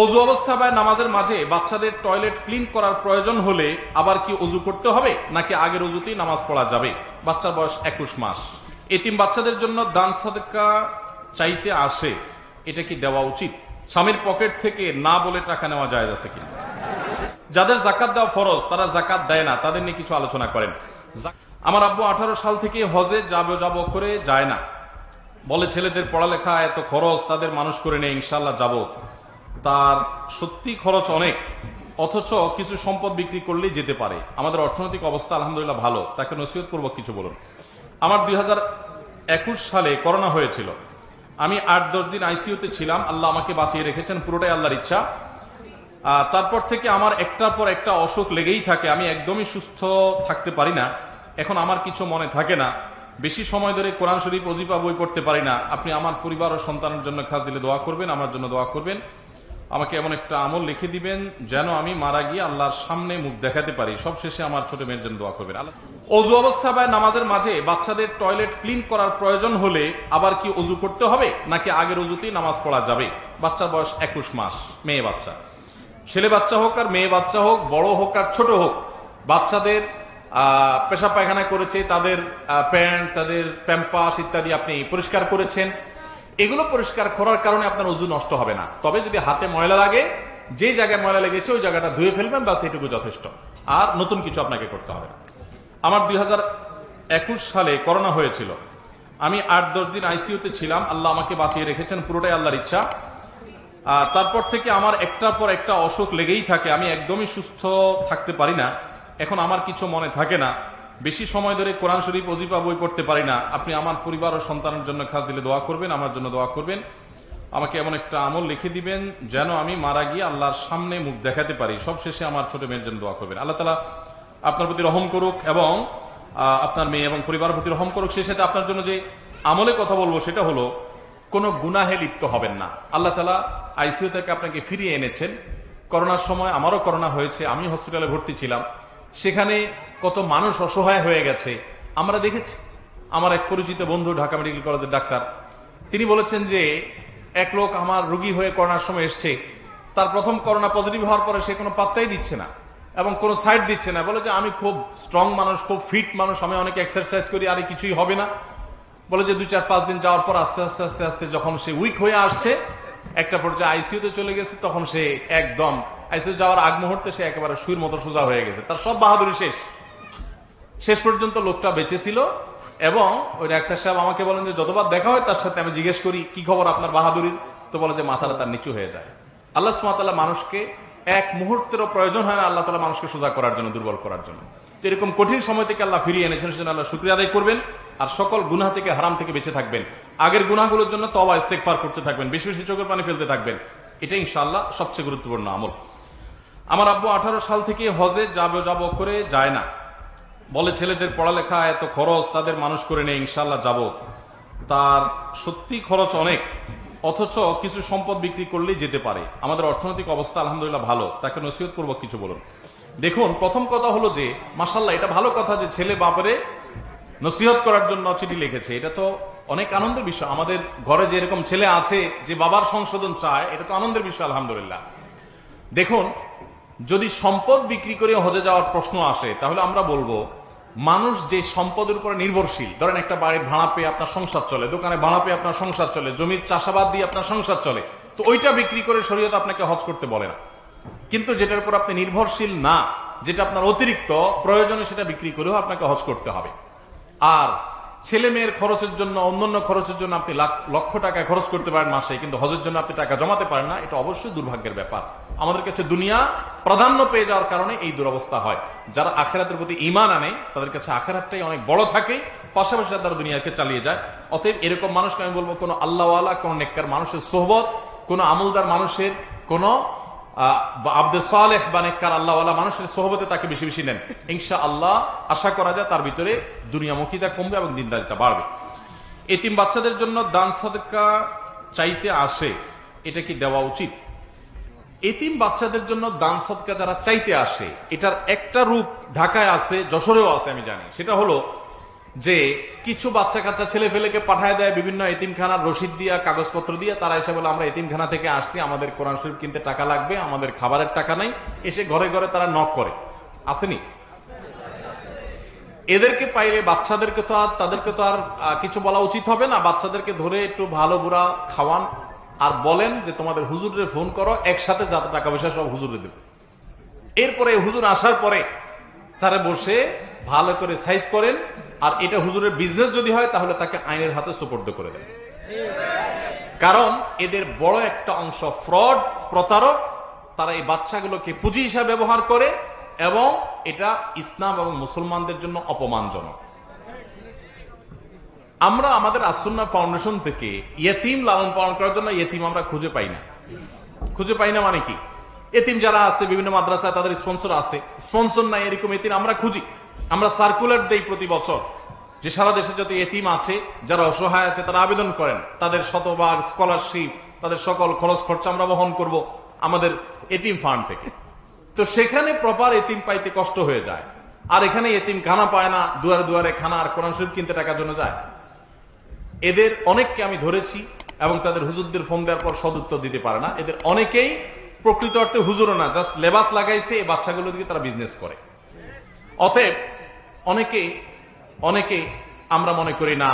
অজু অবস্থা বা নামাজের মাঝে বাচ্চাদের টয়লেট ক্লিন করার প্রয়োজন হলে আবার কি অজু করতে হবে, নাকি আগের অজুতেই নামাজ পড়া যাবে? বাচ্চার বয়স একুশ মাস। এতিম বাচ্চাদের জন্য দান সাদকা চাইতে আসে, এটা কি দেওয়া উচিত? স্বামীর পকেট থেকে না বলে টাকা নেওয়া যায় আছে কিনা? যাদের জাকাত দেওয়া ফরজ, তারা জাকাত দেয় না, তাদের নিয়ে কিছু আলোচনা করেন। আমার আব্বু আঠারো সাল থেকে হজে যাব যাব করে যায় না। বলে ছেলেদের পড়ালেখা এত খরচ, তাদের মানুষ করে নেই ইনশাল্লাহ যাব। তার সত্যি খরচ অনেক, অথচ কিছু সম্পদ বিক্রি করলেই যেতে পারে। আমাদের অর্থনৈতিক অবস্থা আলহামদুলিল্লাহ ভালো, তাকে নসিহত পূর্বক কিছু বলুন। আমার দুই হাজার একুশ সালে করোনা হয়েছিল। আমি আট দশ দিন আইসিউতে ছিলাম, আল্লাহ আমাকে বাঁচিয়ে রেখেছেন, পুরোটাই আল্লাহর ইচ্ছা। তারপর থেকে আমার একটার পর একটা অসুখ লেগেই থাকে, আমি একদমই সুস্থ থাকতে পারি না। এখন আমার কিছু মনে থাকে না। বেশি সময় ধরে কোরআন শরীফ অজিপা বই পড়তে পারি না। আপনি আমার পরিবার ও সন্তানের জন্য খাস দিলে দোয়া করবেন, আমার জন্য দোয়া করবেন। আমাকে এমন একটা আমল লিখে দিবেন যেন আমি মারা গিয়ে আল্লাহর সামনে মুখ দেখাতে পারি। সব শেষে আমার ছোট মেয়ের জন্য দোয়া করবেন। আল্লাহ অজু অবস্থা বা নামাজের মাঝে বাচ্চাদের টয়লেট ক্লিন করার প্রয়োজন হলে আবার কি অজু করতে হবে? নাকি আগের অজুতেই নামাজ পড়া যাবে? বাচ্চার বয়স একুশ মাস, মেয়ে বাচ্চা। ছেলে বাচ্চা হোক আর মেয়ে বাচ্চা হোক, বড় হোক আর ছোট হোক, বাচ্চাদের পেশাব পায়খানা করেছে, তাদের প্যান্ট, তাদের প্যাম্পাস ইত্যাদি আপনি পরিষ্কার করেছেন এগুলো পরিষ্কার করার কারণে আপনার ওজু নষ্ট হবে না। তবে যদি হাতে ময়লা লাগে, যে জায়গায় ময়লা লেগেছে, ওই জায়গাটা ধুয়ে ফেলবেন বা সেটুকু যথেষ্ট। আর নতুন কিছু আপনাকে করতে হবে না। আমার দু হাজার একুশ সালে করোনা হয়েছিল। আমি আট, দশ দিন আইসিউতে ছিলাম। আল্লাহ আমাকে বাঁচিয়ে রেখেছেন, পুরোটাই আল্লাহর ইচ্ছা। তারপর থেকে আমার একটার পর একটা অসুখ লেগেই থাকে। আমি একদমই সুস্থ থাকতে পারি না। এখন আমার কিছু মনে থাকে না। বেশি সময় ধরে কোরআন শরীফ অজিপা বই পড়তে পারি না। আপনি আমার পরিবার ও সন্তানের জন্য খাস দিলে দোয়া করবেন, আমার জন্য দোয়া করবেন। আমাকে এমন একটা আমল লিখে দিবেন, যেন আমি মারা গিয়ে আল্লাহর সামনে মুখ দেখাতে পারি। সব শেষে আমার ছোট মেয়ের জন্য দোয়া করবেন। আল্লাহ তালা আপনার প্রতি রহম করুক এবং আপনার মেয়ে এবং পরিবারের প্রতি রহম করুক। সেই সাথে আপনার জন্য যে আমলে কথা বলব সেটা হলো, কোনো গুনাহে লিপ্ত হবেন না। আল্লাহ তালা আইসিইউ থেকে আপনাকে ফিরিয়ে এনেছেন। করোনার সময় আমারও করোনা হয়েছে আমি হসপিটালে ভর্তি ছিলাম। সেখানে কত মানুষ অসহায় হয়ে গেছে। আমরা দেখেছি। আমার এক পরিচিত বন্ধু, ঢাকা মেডিকেল কলেজের ডাক্তার, তিনি বলেছেন যে, এক লোক আমার রুগী হয়ে করোনার সময় এসছে। তার প্রথম করোনা পজিটিভ হওয়ার পরে সে কোনো পাত্তাই দিচ্ছে না এবং কোনো সাইড দিচ্ছে না। বলে যে, আমি খুব স্ট্রং মানুষ, খুব ফিট মানুষ, আমি অনেক এক্সারসাইজ করি, আর কিছুই হবে না। বলে যে দু চার পাঁচ দিন যাওয়ার পর আস্তে আস্তে আস্তে আস্তে যখন সে উইক হয়ে আসছে, একটা পর্যায়ে আইসিইউতে চলে গেছে, তখন সে একদম আইসিইউ যাওয়ার আগ মুহূর্তে সে একেবারে সুইর মতো সোজা হয়ে গেছে। তার সব বাহাদুরি শেষ। শেষ পর্যন্ত লোকটা বেঁচে ছিল এবং ওই ডাক্তার সাহেব আমাকে বলেন যে, যতবার দেখা হয় তার সাথে আমি জিজ্ঞেস করি, কি খবর আপনার বাহাদুরির? তো বলে যে, মাথাটা তার নিচু হয়ে যায়। আল্লাহ সুমাতাল্লাহ মানুষকে এক মুহূর্তেরও প্রয়োজন হয় না আল্লাহ তালা মানুষকে সোজা করার জন্য, দুর্বল করার জন্য। তো এরকম কঠিন সময় থেকে আল্লাহ ফিরিয়ে এনেছেন, সেজন্য আল্লাহ শুক্রিয়া আদায় করবেন। আর সকল গুনাহ থেকে, হারাম থেকে বেঁচে থাকবেন। আগের গুনাহগুলোর জন্য তবা ইস্তেকফার করতে থাকবেন। বেশি বেশি চোখের পানি ফেলতে থাকবেন। এটা ইনশাআল্লাহ সবচেয়ে গুরুত্বপূর্ণ আমল। আমার আব্বু আঠারো সাল থেকে হজে যাব যাব করে যায় না। বলে ছেলেদের পড়ালেখা এত খরচ, তাদের মানুষ করে নেই ইনশাল্লাহ যাব। তার সত্যি খরচ অনেক, অথচ কিছু সম্পদ বিক্রি করলেই যেতে পারে। আমাদের অর্থনৈতিক অবস্থা আলহামদুলিল্লাহ ভালো, তাকে নসিহত পূর্বক কিছু বলুন। দেখুন, প্রথম কথা হলো যে মাসাল্লাহ এটা ভালো কথা যে ছেলে বাপরে নসিহত করার জন্য চিঠি লিখেছে। এটা তো অনেক আনন্দের বিষয়। আমাদের ঘরে যে এরকম ছেলে আছে, যে বাবার সংশোধন চায়, এটা তো আনন্দের বিষয় আলহামদুলিল্লাহ। দেখুন, যদি সম্পদ বিক্রি করে হজে যাওয়ার প্রশ্ন আসে, তাহলে আমরা বলব মানুষ যে সম্পদের উপরে নির্ভরশীল, ধরেন একটা বাড়ির ভাড়া পেয়ে আপনার সংসার চলে, দোকানে ভাড়া পেয়ে আপনার সংসার চলে, জমির চাষাবাদ দিয়ে আপনার সংসার চলে, তো ওইটা বিক্রি করে শরীয়ত আপনাকে হজ করতে বলে না। কিন্তু যেটার উপর আপনি নির্ভরশীল না, যেটা আপনার অতিরিক্ত প্রয়োজনে সেটা বিক্রি করেও আপনাকে হজ করতে হবে। আর ছেলে মেয়ের খরচের জন্য, অন্যান্য খরচের জন্য আপনি লক্ষ টাকা খরচ করতে পারেন মাসে, কিন্তু হজের জন্য আপনি টাকা জমাতে পারেন না, এটা অবশ্যই দুর্ভাগ্যের ব্যাপার। আমাদের কাছে দুনিয়া প্রাধান্য পেয়ে যাওয়ার কারণে এই দুরবস্থা হয়। যারা আখেরাতের প্রতি ইমান আনে, তাদের কাছে আখেরাতটাই অনেক বড় থাকে, পাশাপাশি তারা দুনিয়াকে চালিয়ে যায়। অতএব এরকম মানুষকে আমি বলব, কোনো আল্লাহওয়ালা, কোনো নেককার মানুষের সোহবত, কোনো আমলদার মানুষের কোনো আব্দুল সালেহ বা নেককার আল্লাহওয়ালা মানুষের সোহবতে তাকে বেশি বেশি নেন। ইনশা আল্লাহ আশা করা যায় তার ভিতরে দুনিয়ামুখিতা কমবে এবং দিনদারিতা বাড়বে। এতিম বাচ্চাদের জন্য দান সাদকা চাইতে আসে, এটা কি দেওয়া উচিত? এতিম বাচ্চাদের জন্য দান সদকা যারা চাইতে আসে, এটার একটা রূপ ঢাকায় আছে, যশোরেও আছে, আমি জানি। সেটা হলো যে কিছু বাচ্চা কাচ্চা ছেলে ফেলেকে পাঠায় দেয় বিভিন্ন এতিমখানার রসিদ দিয়া, কাগজপত্র দিয়ে। তারা এসে বলে, আমরা এতিমখানা থেকে আসছি, আমাদের কোরআন শরীফ কিনতে টাকা লাগবে, আমাদের খাবারের টাকা নাই। এসে ঘরে ঘরে তারা নক করে। আসেনি? এদেরকে পাইলে বাচ্চাদেরকে তো আর, তাদেরকে তো আর কিছু বলা উচিত হবে না। বাচ্চাদেরকে ধরে একটু ভালো বুড়া খাওয়ান আর বলেন যে, তোমাদের হুজুরে ফোন করো, একসাথে যাতে টাকা পয়সা সব হুজুরে দেবে। এরপরে হুজুর আসার পরে তারা বসে ভালো করে সাইজ করেন আর এটা হুজুরের বিজনেস যদি হয়, তাহলে তাকে আইনের হাতে সুপর্দ করে দেন। কারণ এদের বড় একটা অংশ ফ্রড প্রতারক, তারা এই বাচ্চাগুলোকে পুঁজি হিসাবে ব্যবহার করে এবং এটা ইসলাম এবং মুসলমানদের জন্য অপমানজনক। আমরা আমাদের আসন্না ফাউন্ডেশন থেকে ইয়েতিম লালন পালন করার জন্য ইয়েতিম আমরা খুঁজে পাই না। খুঁজে পাই না মানে কি? এতিম যারা আছে, বিভিন্ন মাদ্রাসায় তাদের স্পন্সর আছে। স্পন্সর নাই এরকম এতিম আমরা খুঁজি। আমরা সার্কুলার দেই প্রতি বছর যে সারা দেশে যত এতিম আছে, যারা অসহায় আছে, তারা আবেদন করেন। তাদের শতভাগ স্কলারশিপ তাদের সকল খরচ খরচা আমরা বহন করব আমাদের এতিম ফান্ড থেকে। তো সেখানে প্রপার এতিম পাইতে কষ্ট হয়ে যায়। আর এখানে এতিম খানা পায় না, দুয়ারে দুয়ারে খানা আর কোরআন শরীফ কিনতে টাকার জন্য যায়। এদের অনেককে আমি ধরেছি এবং তাদের হুজুরদের ফোন দেওয়ার পর সদুত্তর দিতে পারে না। এদের অনেকেই প্রকৃত অর্থে হুজুরও না জাস্ট লেবাস লাগাইছে, এই বাচ্চাগুলো দিকে তারা বিজনেস করে। অতএব অনেকে অনেকে আমরা মনে করি না,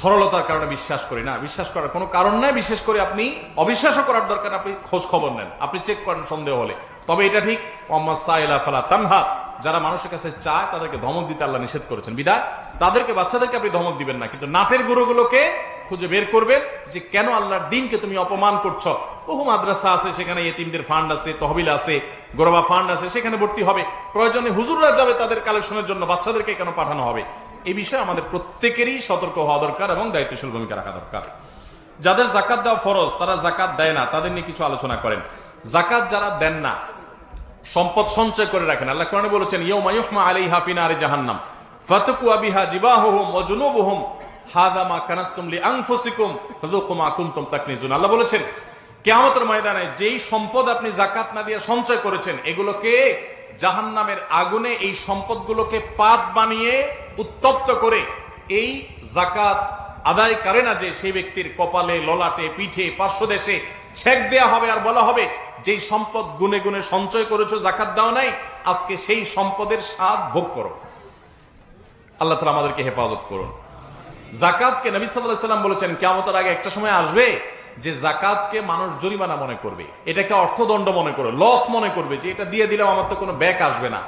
সরলতার কারণে বিশ্বাস করি না। বিশ্বাস করার কোনো কারণ নাই, বিশেষ করে আপনি অবিশ্বাসও করার দরকার আপনি খোঁজ খবর নেন, আপনি চেক করেন সন্দেহ হলে। তবে এটা ঠিক মোহাম্মদ সাইলা ফালা তানহা, যারা মানুষের কাছে চায় তাদেরকে ধমক দিতে আল্লাহ নিষেধ করেছেন। বিদায়, তাদেরকে, বাচ্চাদেরকে আপনি ধমক দিবেন না, কিন্তু নাটের গুরুগুলোকে খুঁজে বের করবেন যে কেন আল্লাহর দিনকে তুমি অপমান করছ। বহু মাদ্রাসা আছে, সেখানে এতিমদের ফান্ড আছে, তহবিল আছে, গোরবা ফান্ড আছে, সেখানে ভর্তি হবে। প্রয়োজনে হুজুররা যাবে তাদের কালেকশনের জন্য, বাচ্চাদেরকে কেন পাঠানো হবে? এই বিষয়ে আমাদের প্রত্যেকেরই সতর্ক হওয়া দরকার এবং দায়িত্বশীল ভূমিকা রাখা দরকার। যাদের জাকাত দেওয়া ফরজ, তারা জাকাত দেয় না, তাদের নিয়ে কিছু আলোচনা করেন। জাকাত যারা দেন না, সম্পদ সঞ্চয় করে রাখেন। আল্লাহ কোরআনে বলেছেন ইয়ৌমা ইউহমা আলাইহা ফি নারি জাহান্নাম, ফাতাকু বিহা জিবাহুহুম ওয়া জুনুবুহুম আল্লাহ বলেছেন, কিয়ামতের ময়দানে যেই সম্পদ আপনি জাকাত না দিয়ে সঞ্চয় করেছেন, এগুলোকে আগুনে এই সম্পদগুলোকে পাত বানিয়ে উত্তপ্ত করে এই জাকাত আদায় করে না যে সেই ব্যক্তির কপালে, ললাটে, পিঠে, পার্শ্বদেশে ছেক দেয়া হবে আর বলা হবে, যেই সম্পদ গুনে গুনে সঞ্চয় করেছ জাকাত দাও নাই, আজকে সেই সম্পদের স্বাদ ভোগ করো। আল্লাহ তালা আমাদেরকে হেফাজত করুন। জাকাতকে নবী সাল্লাহ সাল্লাম বলেছেন কেমতের আগে একটা সময় আসবে যে জাকাতকে মানুষ জরিমানা মনে করবে। এটাকে অর্থদণ্ড মনে করবে লস মনে করবে, যে এটা দিয়ে দিলেও আমার তো কোনো ব্যাক আসবে না।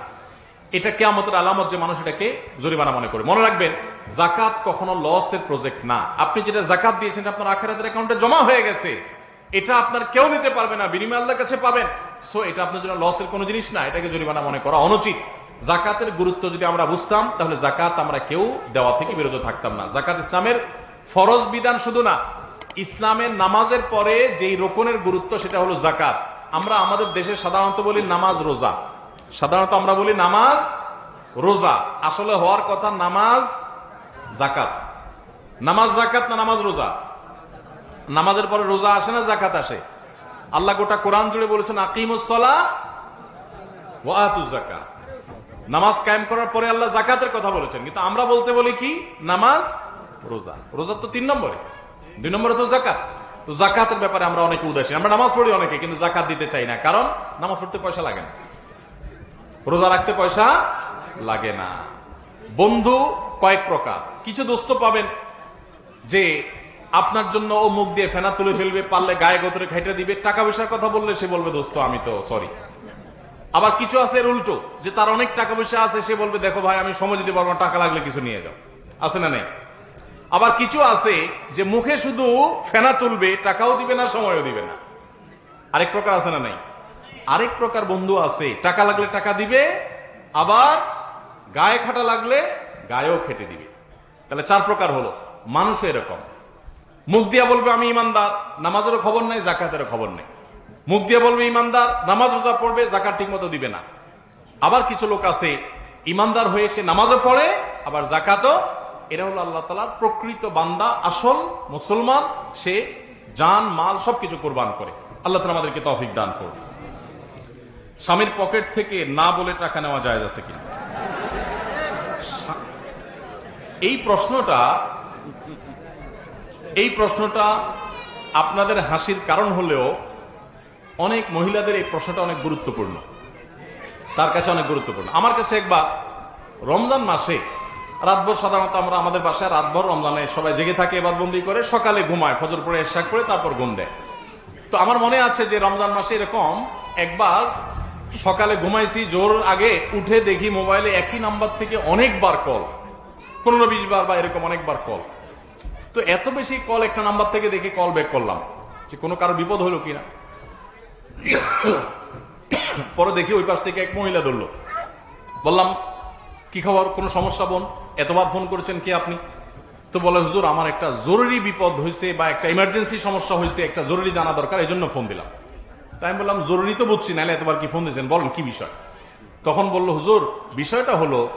এটা কেমতের আলামত যে মানুষ এটাকে জরিমানা মনে করে মনে রাখবেন, জাকাত কখনো লসের প্রজেক্ট না। আপনি যেটা জাকাত দিয়েছেন আপনার আখেরাতের অ্যাকাউন্টে জমা হয়ে গেছে। এটা আপনার কেউ নিতে পারবে না, বিনিময় আল্লাহর কাছে পাবেন। সো এটা আপনার জন্য লসের কোনো জিনিস না, এটাকে জরিমানা মনে করা অনুচিত। জাকাতের গুরুত্ব যদি আমরা বুঝতাম, তাহলে জাকাত আমরা কেউ দেওয়া থেকে বিরত থাকতাম না। জাকাত ইসলামের ফরজ বিধান শুধু না, ইসলামের নামাজের পরে যেই রোকনের গুরুত্ব সেটা হলো জাকাত। আমরা আমাদের দেশে সাধারণত বলি নামাজ রোজা। সাধারণত আমরা বলি নামাজ রোজা। আসলে হওয়ার কথা নামাজ জাকাত। নামাজ জাকাত না নামাজ রোজা? নামাজের পরে রোজা আসে না জাকাত আসে? আল্লাহ গোটা কোরআন জুড়ে বলেছেন আকিমুসলা জাকাত। নামাজ কায়েম করার পরে আল্লাহ জাকাতের কথা বলেছেন। কিন্তু আমরা বলতে বলি কি? নামাজ, রোজা। রোজা তো তিন নম্বরে। দুই নম্বরে তো জাকাত। তো জাকাতের ব্যাপারে আমরা অনেকে উদাসীন। আমরা নামাজ পড়ি অনেকে, কিন্তু জাকাত দিতে চাই না। কারণ নামাজ পড়তে পয়সা লাগে না। রোজা রাখতে পয়সা লাগে না। বন্ধু কয়েক প্রকার। কিছু দোস্ত পাবেন যে আপনার জন্য ও মুখ দিয়ে ফেনা তুলে ফেলবে, পারলে গায়ে গোতরে খাইটা দিবে, টাকা পয়সার কথা বললে সে বলবে, দোস্ত, আমি তো সরি। আবার কিছু আছে এর উল্টো, যে তার অনেক টাকা পয়সা আছে, সে বলবে, দেখো ভাই, আমি সময় দিতে পারব টাকা লাগলে কিছু নিয়ে যাও। আছে না নেই? আবার কিছু আছে যে মুখে শুধু ফেনা তুলবে, টাকাও দিবে না, সময়ও দিবে না। আরেক প্রকার আছে না নাই? আরেক প্রকার বন্ধু আছে, টাকা লাগলে টাকা দিবে, আবার গায়ে খাটা লাগলে গায়েও খেটে দিবে। তাহলে চার প্রকার হলো। মানুষ এরকম। মুখ দিয়া বলবে, আমি ইমানদার। নামাজেরও খবর নেই জাকাতেরও খবর নেই। মুখ দিয়ে বলবে, ইমানদার, নামাজ রোজা পড়বে জাকাত ঠিক মতো দিবে না। আবার কিছু লোক আছে, ইমানদার হয়ে সে নামাজও পড়ে, আবার জাকাতও এরা হলো আল্লাহ তালার প্রকৃত বান্দা, আসল মুসলমান, সে জান, মাল সবকিছু কোরবান করে। আল্লাহ তালা আমাদেরকে তৌফিক দান করবে স্বামীর পকেট থেকে না বলে টাকা নেওয়া যায় আছে কিনা? এই প্রশ্নটা এই প্রশ্নটা আপনাদের হাসির কারণ হলেও অনেক মহিলাদের এই প্রশ্নটা অনেক গুরুত্বপূর্ণ। তার কাছে অনেক গুরুত্বপূর্ণ। আমার কাছে একবার রমজান মাসে, রাতভর সাধারণত আমরা আমাদের বাসায় রাতভর রমজানে সবাই জেগে থাকে এবার বন্দি করে, সকালে ঘুমায়, ফজর পরে এশাক করে তারপর ঘুম দেয়। তো আমার মনে আছে যে রমজান মাসে এরকম একবার সকালে ঘুমাইছি, জোর আগে উঠে দেখি মোবাইলে একই নাম্বার থেকে অনেকবার কল। পনেরো, বিশ বার বা এরকম অনেকবার কল। তো এত বেশি কল একটা নাম্বার থেকে দেখে কল ব্যাক করলাম যে কোনো কারও বিপদ হলো কিনা? পরে দেখি ওই পাশ থেকে এক মহিলা ধরলো। বললাম, কি খবর? কোনো সমস্যা বোন? এতবার ফোন করেছেন কি আপনি? তো বলে, হুজুর, আমার একটা জরুরি বিপদ হয়েছে বা একটা ইমার্জেন্সি সমস্যা হয়েছে, একটা জরুরি জানা দরকার এই জন্য ফোন দিলাম। তাই আমি বললাম, জরুরি তো বুঝছি, নাহলে এতবার কি ফোন দিয়েছেন? বলেন, কি বিষয়? তখন বলল, হুজুর, বিষয়টা হলো,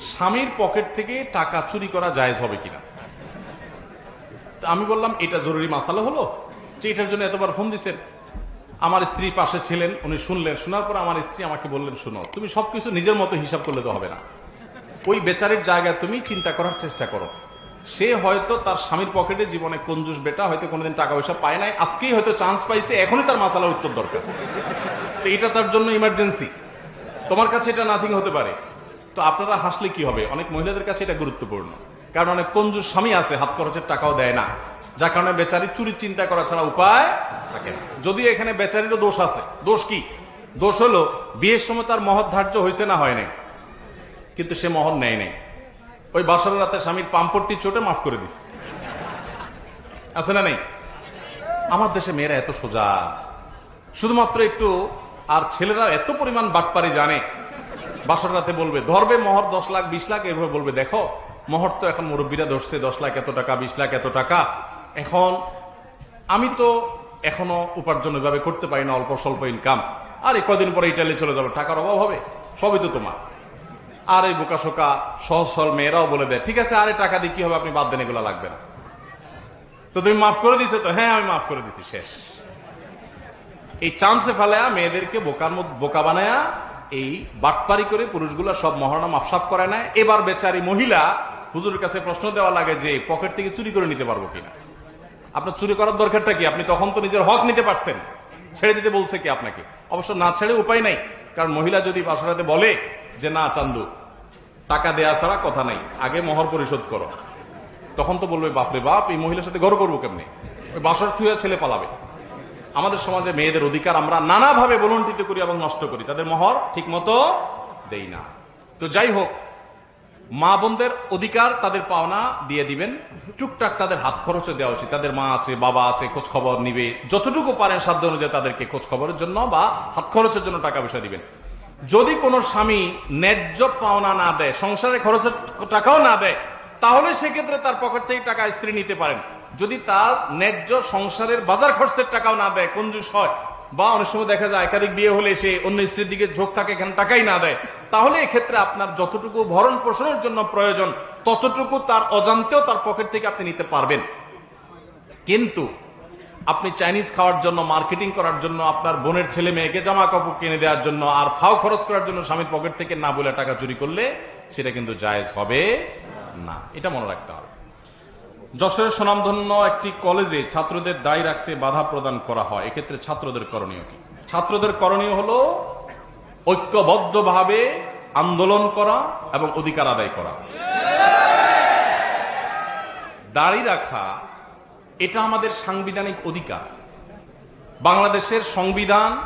স্বামীর পকেট থেকে টাকা চুরি করা জায়েজ হবে কিনা? আমি বললাম, এটা জরুরি মাসালা হলো? যে এটার জন্য এতবার ফোন দিছেন আমার স্ত্রী পাশে ছিলেন, উনি শুনলেন। শোনার পর আমার স্ত্রী আমাকে বললেন, শুনো, তুমি সবকিছু নিজের মতো হিসাব করলে তো হবে না। ওই বেচারির জায়গায় তুমি চিন্তা করার চেষ্টা করো। সে হয়তো তার স্বামীর পকেটে জীবনে কঞ্জুস বেটা, হয়তো কোনোদিন টাকা পয়সা পায় নাই। আজকেই হয়তো চান্স পাইছে, এখনই তার মাসালার উত্তর দরকার। তো এটা তার জন্য ইমার্জেন্সি তোমার কাছে এটা নাথিং হতে পারে। তো আপনারা হাসলে কি হবে? অনেক মহিলাদের কাছে এটা গুরুত্বপূর্ণ। কারণ অনেক কঞ্জুস স্বামী আছে, হাত খরচের টাকাও দেয় না। যার কারণে বেচারি চুরি চিন্তা করা ছাড়া উপায় থাকে না। যদি এখানে বেচারিরও দোষ আছে, দোষ কি? দোষ হলো, বিয়ের সময় তার মহৎ ধার্য হয়েছে না হয় নাই, কিন্তু সে মহৎ নেয় নাই। ওই বাসর রাতে স্বামীর পাম্পটটি চোটে মাফ করে দিস আছে না নেই? আমার দেশে মেয়েরা এত সোজা। শুধুমাত্র একটু, আর ছেলেরা এত পরিমাণ বাটপারি জানে। বাসর রাতে বলবে, ধরবে মহর দশ লাখ, বিশ লাখ, এভাবে বলবে, দেখো মহর তো এখন মুরব্বীরা ধরছে, দশ লাখ এত টাকা, বিশ লাখ এত টাকা। এখন আমি তো এখনও উপার্জন ওইভাবে করতে পারি না, অল্প স্বল্প ইনকাম আর, কদিন পরে ইটালি চলে যাবে, টাকার অভাব হবে? সবই তো তোমার। আর এই বোকা শোকা সহজ সরল মেয়েরাও বলে দেয়, ঠিক আছে, আরে টাকা দিয়ে কি হবে? আপনি বাদ দেন, এগুলো লাগবে না। তো তুমি মাফ করে দিছো তো? হ্যাঁ আমি মাফ করে দিছি, শেষ। এই চান্সে ফেলায়া মেয়েদেরকে বোকার মধ্যে, বোকা বানায়া এই বাটপারি করে পুরুষগুলো সব মহারণা মাফসাফ করে নেয়। এবার বেচারি মহিলা হুজুরের কাছে প্রশ্ন দেওয়া লাগে যে পকেট থেকে চুরি করে নিতে পারব কিনা? আপনার চুরি করার দরকারটা কি? আপনি তখন তো নিজের হক নিতে পারতেন। ছেড়ে দিতে বলছে কি আপনাকে? অবশ্য না ছেড়ে উপায় নাই। কারণ মহিলা যদি বাসরাতে বলে যে, না, চান্দু, টাকা দেয়া ছাড়া কথা নাই, আগে মহর পরিশোধ করো। তখন তো বলবে, বাপরে বাপ, এই মহিলার সাথে গড় করব কেমনি? ওই বাসর থুয়া ছেলে পালাবে। আমাদের সমাজে মেয়েদের অধিকার আমরা নানাভাবে বলন্টিত করি এবং নষ্ট করি। তাদের মহর ঠিক মতো দেই না। তো যাই হোক মা বোনদের অধিকার তাদের পাওনা দিয়ে দিবেন। টুকটাক তাদের হাত খরচে দেওয়া উচিত। তাদের মা আছে, বাবা আছে খোঁজ খবর নিবে। যতটুকু পারেন সাধ্য অনুযায়ী তাদেরকে খোঁজ খবরের জন্য বা হাত খরচের জন্য টাকা পয়সা দিবেন। যদি কোনো স্বামী ন্যায্য পাওনা না দেয়, সংসারে খরচের টাকাও না দেয়, তাহলে সেক্ষেত্রে তার পকেট থেকে টাকা স্ত্রী নিতে পারেন। যদি তার ন্যায্য সংসারের বাজার খরচের টাকাও না দেয় কঞ্জুস হয়, বা অনেক সময় দেখা যায়, একাধিক বিয়ে হলে সে অন্য স্ত্রীর দিকে ঝোঁক থাকে, এখানে টাকাই না দেয় তাহলে এক্ষেত্রে আপনার যতটুকু ভরণ পোষণের জন্য প্রয়োজন, ততটুকু তার অজান্তেও তার পকেট থেকে আপনি নিতে পারবেন। কিন্তু আপনি চাইনিজ খাওয়ার জন্য, মার্কেটিং করার জন্য, আপনার বোনের ছেলে মেয়েকে জামা কাপড় কিনে দেওয়ার জন্য, আর ফাও খরচ করার জন্য স্বামীর পকেট থেকে না বলে টাকা চুরি করলে, সেটা কিন্তু জায়েজ হবে না। এটা মনে রাখতে হবে। যশোরের সুনামধন্য একটি কলেজে ছাত্রদের দায়ী রাখতে বাধা প্রদান করা হয়। এক্ষেত্রে ছাত্রদের করণীয় কি? ছাত্রদের করণীয় হলো ঐক্যবদ্ধভাবে আন্দোলন করা এবং অধিকার আদায় করা। দাড়ি রাখা, এটা আমাদের সাংবিধানিক অধিকার। বাংলাদেশের সংবিধান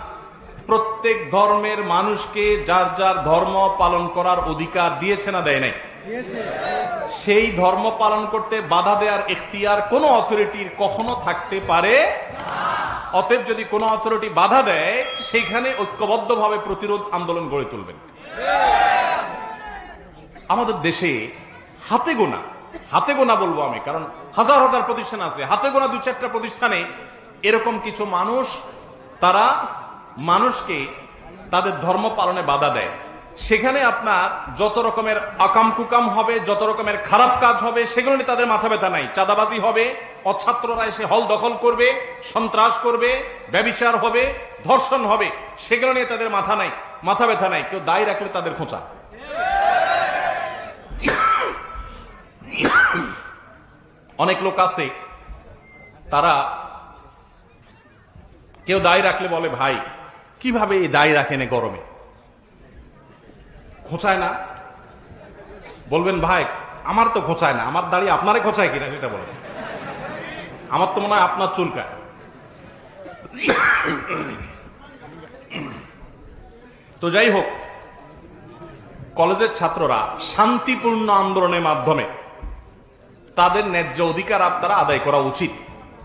প্রত্যেক ধর্মের মানুষকে যার যার ধর্ম পালন করার অধিকার দিয়েছে না দেয় নাই। সেই ধর্ম পালন করতে বাধা দেওয়ার এখতিয়ার কোন অথরিটির কখনো থাকতে পারে অতএব যদি কোনো অথরিটি বাধা দেয় সেখানে ঐক্যবদ্ধভাবে প্রতিরোধ আন্দোলন গড়ে তুলবেন। আমাদের দেশে হাতে গোনা হাতে গোনা বলব আমি, কারণ হাজার হাজার প্রতিষ্ঠান আছে। হাতে গোনা দু চারটা প্রতিষ্ঠানে এরকম কিছু মানুষ, তারা মানুষকে তাদের ধর্ম পালনে বাধা দেয়। সেখানে আপনার যত রকমের আকাম কুকাম হবে, যত রকমের খারাপ কাজ হবে, সেগুলো নিয়ে তাদের মাথা ব্যথা নাই। চাঁদাবাজি হবে, অছাত্ররা এসে হল দখল করবে, সন্ত্রাস করবে, ব্যবিচার হবে, ধর্ষণ হবে, সেগুলো নিয়ে তাদের মাথা নাই, মাথা ব্যথা নাই। কেউ দায় রাখলে তাদের খোঁচা। অনেক লোক আছে, তারা কেউ দায় রাখলে বলে, ভাই, কীভাবে এই দায় রাখেন গরমে? খোঁচায় না। বলবেন, ভাই, আমার তো খোঁচায় না। আমার দাড়ি আপনারে খোঁচায় কিনা সেটা বলেন। আমার তো মনে হয় আপনার চুলকায়। তো যাই হোক, কলেজের ছাত্ররা শান্তিপূর্ণ আন্দোলনের মাধ্যমে তাদের ন্যায্য অধিকার আপনারা আদায় করা উচিত।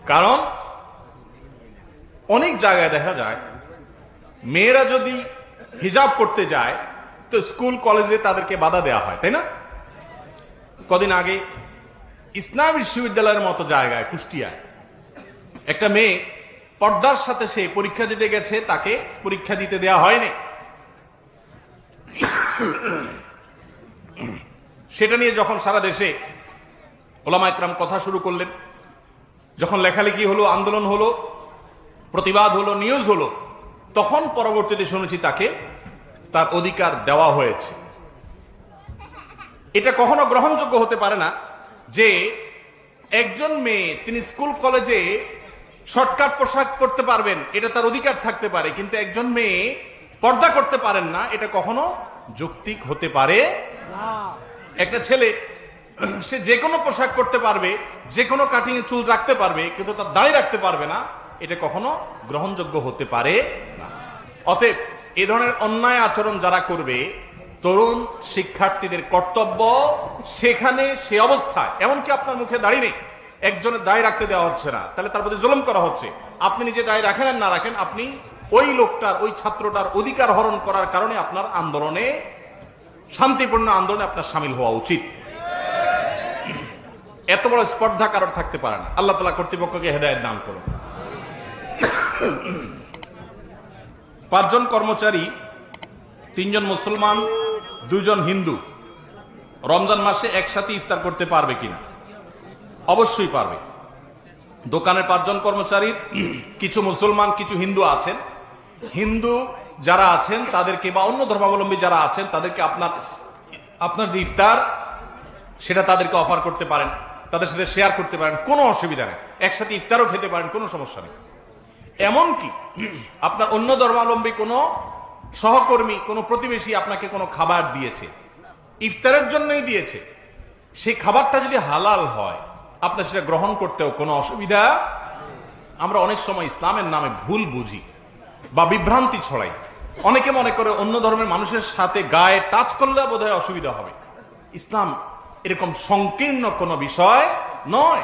কারণ অনেক জায়গায় দেখা যায়, মেয়েরা যদি হিজাব করতে যায় তো স্কুল, কলেজে তাদেরকে বাধা দেওয়া হয়, তাই না? কদিন আগে ইসলাম বিশ্ববিদ্যালয়ের মতো জায়গায়, কুষ্টিয়ায়, একটা মেয়ে পর্দার সাথে সে পরীক্ষা দিতে গেছে, তাকে পরীক্ষা দিতে দেওয়া হয়নি। সেটা নিয়ে যখন সারা দেশে ওলামা একরাম কথা শুরু করলেন, যখন লেখালেখি হলো, আন্দোলন হলো, প্রতিবাদ হলো, নিউজ হলো, তখন পরবর্তীতে শুনেছি তাকে তার অধিকার দেওয়া হয়েছে। এটা কখনো গ্রহণযোগ্য হতে পারে না যে একজন মেয়ে তিনি স্কুল কলেজে শর্টকাট পোশাক পরতে পারবেন, এটা তার অধিকার থাকতে পারে, কিন্তু একজন মেয়ে পর্দা করতে পারেন না, এটা কখনো যৌক্তিক হতে পারে একটা ছেলে, সে যে কোনো পোশাক পরতে পারবে, যে কোনো কাটিং এ চুল রাখতে পারবে, কিন্তু তার দাঁড়িয়ে রাখতে পারবে না, এটা কখনো গ্রহণযোগ্য হতে পারে না। অতএব এ ধরনের অন্যায় আচরণ যারা করবে, তরুণ শিক্ষার্থীদের কর্তব্য সেখানে সে অবস্থায়। এমনকি আপনার মুখে দাঁড়িয়ে নেই, একজনের দায় রাখতে দেওয়া হচ্ছে না। তাহলে তার প্রতি জুলুম করা হচ্ছে। আপনি নিজে দায় রাখেন আর না রাখেন, আপনি ওই লোকটার, ওই ছাত্রটার অধিকার হরণ করার কারণে আপনার আন্দোলনে, শান্তিপূর্ণ আন্দোলনে আপনার সামিল হওয়া উচিত। এত বড় স্পর্ধা কারোর থাকতে পারে না। আল্লাহ তালা কর্তৃপক্ষকে হেদায়ত দান করুন। পাঁচজন কর্মচারী, তিনজন মুসলমান, দুজন হিন্দু। রমজান মাসে একসাথে ইফতার করতে পারবে কিনা? অবশ্যই পারবে। দোকানের পাঁচজন কর্মচারী, কিছু মুসলমান, কিছু হিন্দু আছেন। হিন্দু যারা আছেন, তাদেরকে বা অন্য ধর্মাবলম্বী যারা আছেন, তাদেরকে আপনার আপনার যে ইফতার, সেটা তাদেরকে অফার করতে পারেন, তাদের সাথে শেয়ার করতে পারেন, কোনো অসুবিধা নেই। একসাথে ইফতারও খেতে পারেন, কোনো সমস্যা নেই। এমনকি আপনার অন্য ধর্মাবলম্বী কোনো সহকর্মী, কোনো প্রতিবেশী আপনাকে কোনো খাবার দিয়েছে, ইফতারের জন্যই দিয়েছে, সেই খাবারটা যদি হালাল হয়, আপনার সেটা গ্রহণ করতেও কোনো অসুবিধা? আমরা অনেক সময় ইসলামের নামে ভুল বুঝি বা বিভ্রান্তি ছড়াই। অনেকে মনে করে অন্য ধর্মের মানুষের সাথে গায়ে টাচ করলে বোধহয় অসুবিধা হবে। ইসলাম এরকম সংকীর্ণ কোনো বিষয় নয়।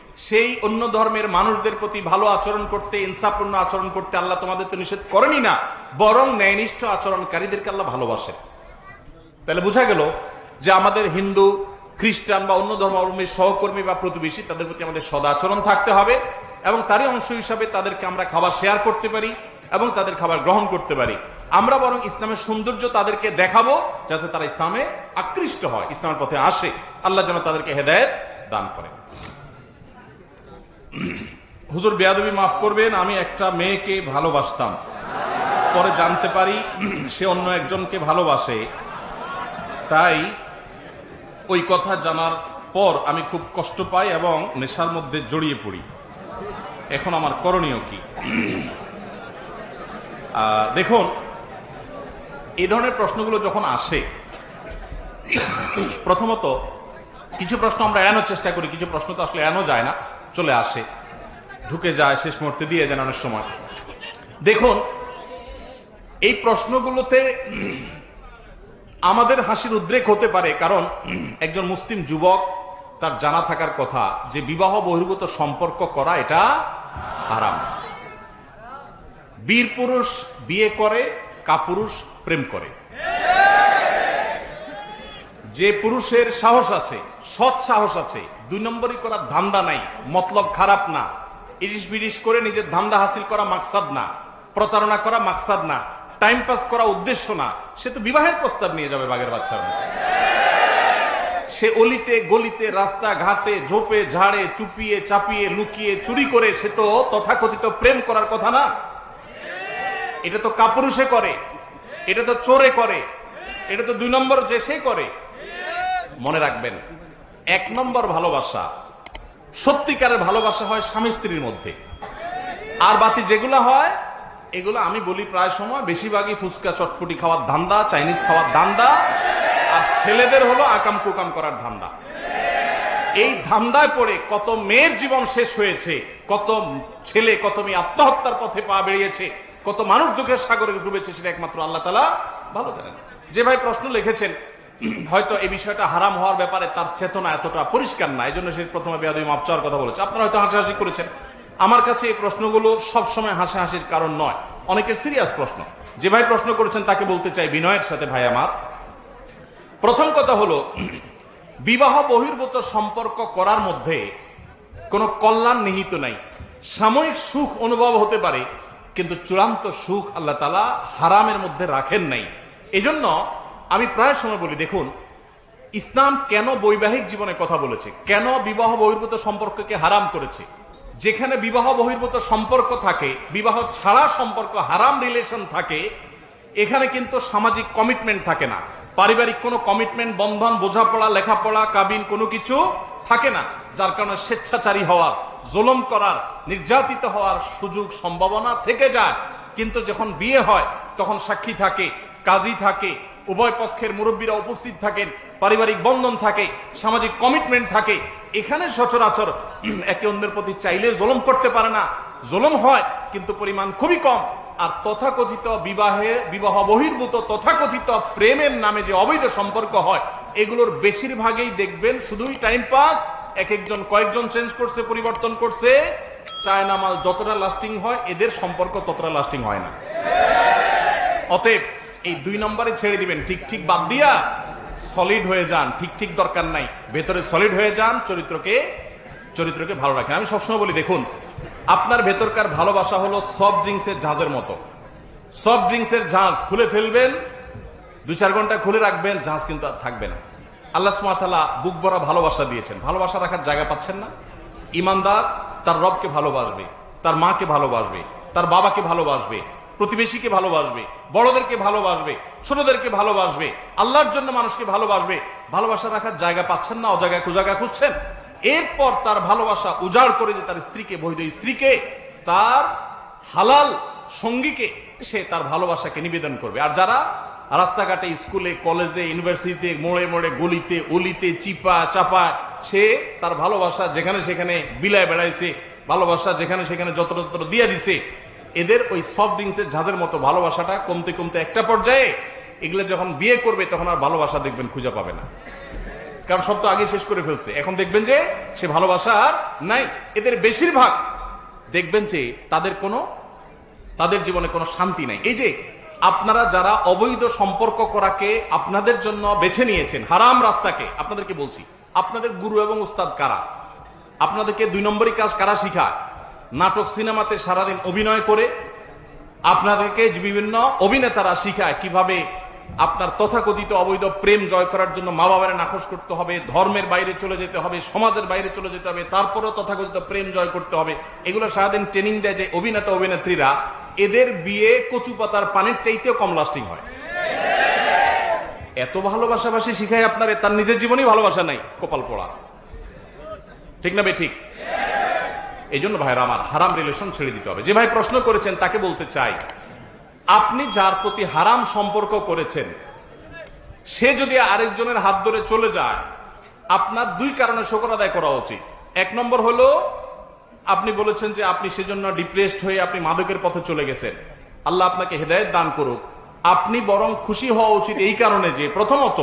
সেই অন্য ধর্মের মানুষদের প্রতি ভালো আচরণ করতে, ইনসাফপূর্ণ আচরণ করতে আল্লাহ তোমাদের তো নিষেধ করেনি না, বরং ন্যায়নিষ্ঠ আচরণকারীদেরকে আল্লাহ ভালোবাসে তাহলে বোঝা গেল যে আমাদের হিন্দু, খ্রিস্টান বা অন্য ধর্মাবলম্বীর সহকর্মী বা প্রতিবেশী তাদের প্রতি আমাদের সদাচরণ থাকতে হবে এবং তারই অংশ হিসাবে তাদেরকে আমরা খাবার শেয়ার করতে পারি এবং তাদের খাবার গ্রহণ করতে পারি। আমরা বরং ইসলামের সৌন্দর্য তাদেরকে দেখাবো যাতে তারা ইসলামে আকৃষ্ট হয়, ইসলামের পথে আসে। আল্লাহ যেন তাদেরকে হেদায়ত দান করে হুজুর বেয়াদবি মাফ করবেন, আমি একটা মেয়েকে ভালোবাসতাম। পরে জানতে পারি সে অন্য একজনকে ভালোবাসে। তাই ওই কথা জানার পর আমি খুব কষ্ট পাই এবং নেশার মধ্যে জড়িয়ে পড়ি। এখন আমার করণীয় কি? দেখুন এই ধরনের প্রশ্নগুলো যখন আসে, প্রথমত কিছু প্রশ্ন আমরা এড়ানোর চেষ্টা করি, কিছু প্রশ্ন তো আসলে এড়ানো যায় না। চলে আসে, ঢুকে যায়, শেষ মুহূর্তে দিয়ে দেন অনেক সময়। দেখুন, এই প্রশ্নগুলোতে আমাদের হাসির উদ্রেক হতে পারে, কারণ একজন মুসলিম যুবক, তার জানা থাকার কথা, যে বিবাহ বহির্ভূত সম্পর্ক করা এটা হারাম। বীর পুরুষ বিয়ে করে, কাপুরুষ প্রেম করে। যে পুরুষের সাহস আছে, সৎ সাহস আছে, দুই নম্বরই করার ধান্দা নাই, মতলব খারাপ না ইরিশ বিরিশ করে নিজের ধান্দা হাসিল করা মাকসাদ না, প্রতারণা করা মাকসাদ না টাইম পাস করা উদ্দেশ্য না, সে তো বিবাহের প্রস্তাব নিয়ে যাবে বাঘের বাচ্চার সে অলিতে, গলিতে রাস্তা ঘাটে ঝোপে, ঝাড়ে, চুপিয়ে, চাপিয়ে, লুকিয়ে, চুরি করে, সে তো তথাকথিত প্রেম করার কথা না। এটা তো কাপুরুষে করে, এটা তো চোরে করে, এটা তো দুই নম্বর যে সে করে। মনে রাখবেন, এক নম্বর ভালোবাসা, সত্যিকারের ভালোবাসা হয় স্বামী স্ত্রীর মধ্যে। আর বাতি যেগুলো হয়, এগুলো আমি বলি প্রায় সময়, বেশিরভাগই ফুচকা, চটপটি খাওয়ার ধান্দা, চাইনিজ খাওয়ার ধান্দা, আর ছেলেদের হলো আকাম কুকাম করার ধান্দা। এই ধান্দায় পড়ে কত মেয়ের জীবন শেষ হয়েছে, কত ছেলে, কত মেয়ে আত্মহত্যার পথে পা বেরিয়েছে কত মানুষ দুঃখের সাগরে ডুবেছে সেটা একমাত্র আল্লাহ তালা ভালো জানেন। যে ভাই প্রশ্ন লিখেছেন হয়তো এই বিষয়টা হারাম হওয়ার ব্যাপারে তার চেতনা এতটা পরিষ্কার না এই জন্য সে প্রথমে বেয়াদবি মাপ চাওয়ার কথা বলেছে। আপনারা হয়তো হাসাহাসি করেছেন। আমার কাছে এই প্রশ্নগুলো সবসময় হাসাহাসির কারণ নয়, অনেকের সিরিয়াস প্রশ্ন। যে ভাই প্রশ্ন করেছেন, তাকে বলতে চাই বিনয়ের সাথে, ভাই আমার। প্রথম কথা হলো, বিবাহ বহির্ভূত সম্পর্ক করার মধ্যে কোনো কল্যাণ নিহিত নাই। সাময়িক সুখ অনুভব হতে পারে, কিন্তু চূড়ান্ত সুখ আল্লাহ তালা হারামের মধ্যে রাখেন নাই। এজন্য আমি প্রায় সময় বলি, দেখুন, ইসলাম কেন বৈবাহিক জীবনে কথা বলেছে? কেন বিবাহ বহির্ভূত সম্পর্ককে হারাম করেছে? যেখানে বিবাহ বহির্ভূত সম্পর্ক থাকে, বিবাহ ছাড়া সম্পর্ক, হারাম রিলেশন থাকে, এখানে কিন্তু সামাজিক কমিটমেন্ট থাকে না। পারিবারিক কোনো কমিটমেন্ট বন্ধন, বোঝাপড়া, লেখাপড়া, কাবিন কোনো কিছু থাকে না, যার কারণে স্বেচ্ছাচারী হওয়ার, জুলম করার, নির্যাতিত হওয়ার সুযোগ, সম্ভাবনা থেকে যায়। কিন্তু যখন বিয়ে হয়, তখন সাক্ষী থাকে, কাজী থাকে উভয় পক্ষের মুরব্বীরা উপস্থিত থাকেন, পারিবারিক বন্ধন থাকে, সামাজিক কমিটমেন্ট থাকে। এখানে সচরাচর একে অন্যের প্রতি চাইলে জলম করতে পারে না। জলম হয়, কিন্তু পরিমাণ খুবই কম। আর তথাকথিত বিবাহে বিবাহ বহির্ভূত তথাকথিত প্রেমের নামে যে অবৈধ সম্পর্ক হয়, এগুলোর বেশিরভাগই দেখবেন শুধুই টাইম পাস এক একজন কয়েকজন চেঞ্জ করছে, পরিবর্তন করছে। চায়না মাল যতটা লাস্টিং হয়, এদের সম্পর্ক ততটা লাস্টিং হয় না। অতএব এই দুই নম্বরে ছেড়ে দিবেন। ঠিক ঠিক বাদ দিয়া সলিড হয়ে যান। ঠিক ঠিক দরকার নাই। ভেতরে সলিড হয়ে যান, চরিত্রকে চরিত্রকে ভালো রাখেন। আমি সবসময় বলি, দেখুন, আপনার ভেতরকার ভালোবাসা হলো সফট ড্রিঙ্কসের জাহাজের মতো। সফট ড্রিঙ্কসের জাহাজ খুলে ফেলবেন দু চার ঘণ্টা খুলে রাখবেন, জাহাজ কিন্তু আর থাকবে না। আল্লাহ সুমাতালা বুক ভরা ভালোবাসা দিয়েছেন। ভালোবাসা রাখার জায়গা পাচ্ছেন না। ইমানদার তার রবকে ভালোবাসবে, তার মাকে ভালোবাসবে, তার বাবাকে ভালোবাসবে প্রতিবেশীকে ভালোবাসবে, বড়দেরকে ভালোবাসবে, ছোটদেরকে ভালোবাসবে, আল্লাহর জন্য মানুষকে ভালোবাসবে, ভালোবাসা রাখার জায়গা পাচ্ছেন না অজায়গায় কুজায়গা খুঁজছেন। এরপর তার ভালোবাসা উজাড় করে যে তার স্ত্রীকে, বৈধ স্ত্রীকে, তার হালাল সঙ্গীকে সে তার ভালোবাসাকে নিবেদন করবে। আর যারা রাস্তাঘাটে স্কুলে, কলেজে, ইউনিভার্সিটিতে, মোড়ে মোড়ে, গলিতে, অলিতে, চিপা, চাপা, সে তার ভালোবাসা যেখানে সেখানে বিলায় বেড়াইছে, ভালোবাসা যেখানে সেখানে যত যত দিয়ে দিছে এদের ওই সফট ড্রিঙ্কসের ঝাঁজের মতো ভালোবাসাটা কমতে কমতে একটা পর্যায়ে এগুলো যখন বিয়ে করবে তখন আর ভালোবাসা দেখবেন খুঁজে পাবে না। কারণ সব তো আগে শেষ করে ফেলছে। এখন দেখবেন যে সে ভালোবাসা আর নাই। এদের বেশিরভাগ দেখবেন যে তাদের কোনো, তাদের জীবনে কোনো শান্তি নাই। এই যে আপনারা যারা অবৈধ সম্পর্ক করাকে আপনাদের জন্য বেছে নিয়েছেন, হারাম রাস্তাকে, আপনাদেরকে বলছি, আপনাদের গুরু এবং উস্তাদ কারা? আপনাদেরকে দুই নম্বরই কাজ কারা শিখায়? নাটক সিনেমাতে সারাদিন অভিনয় করে আপনাদেরকে বিভিন্ন অভিনেতারা শিখায় কীভাবে আপনার তথাকথিত অবৈধ প্রেম জয় করার জন্য মা বাবার নাকশ করতে হবে, ধর্মের বাইরে চলে যেতে হবে, সমাজের বাইরে চলে যেতে হবে, তারপরেও তথাকথিত প্রেম জয় করতে হবে। এগুলো সারাদিন ট্রেনিং দেয় যে অভিনেতা, অভিনেত্রীরা এদের বিয়ে কচু পাতার পানির চাইতেও কম লাস্টিং হয়। এত ভালোবাসাবাসি শিখায় আপনার, তার নিজের জীবনেই ভালোবাসা নাই, কপাল পড়া। ঠিক না বে, ঠিক? এই জন্য ভাইরা আমার হারাম রিলেশন ছেড়ে দিতে হবে। যে ভাই প্রশ্ন করেছেন, তাকে বলতে চাই। আপনি যার প্রতি হারাম সম্পর্ক করেছেন, সে যদি আরেকজনের হাত ধরে চলে যায়, আপনার দুই কারণে শোকর আদায় করা উচিত। এক নম্বর হলো, আপনি বলেছেন যে আপনি সেজন্য ডিপ্রেসড হয়ে আপনি মাদকের পথে চলে গেছেন। আল্লাহ আপনাকে হেদায়ত দান করুক। আপনি বরং খুশি হওয়া উচিত এই কারণে যে প্রথমত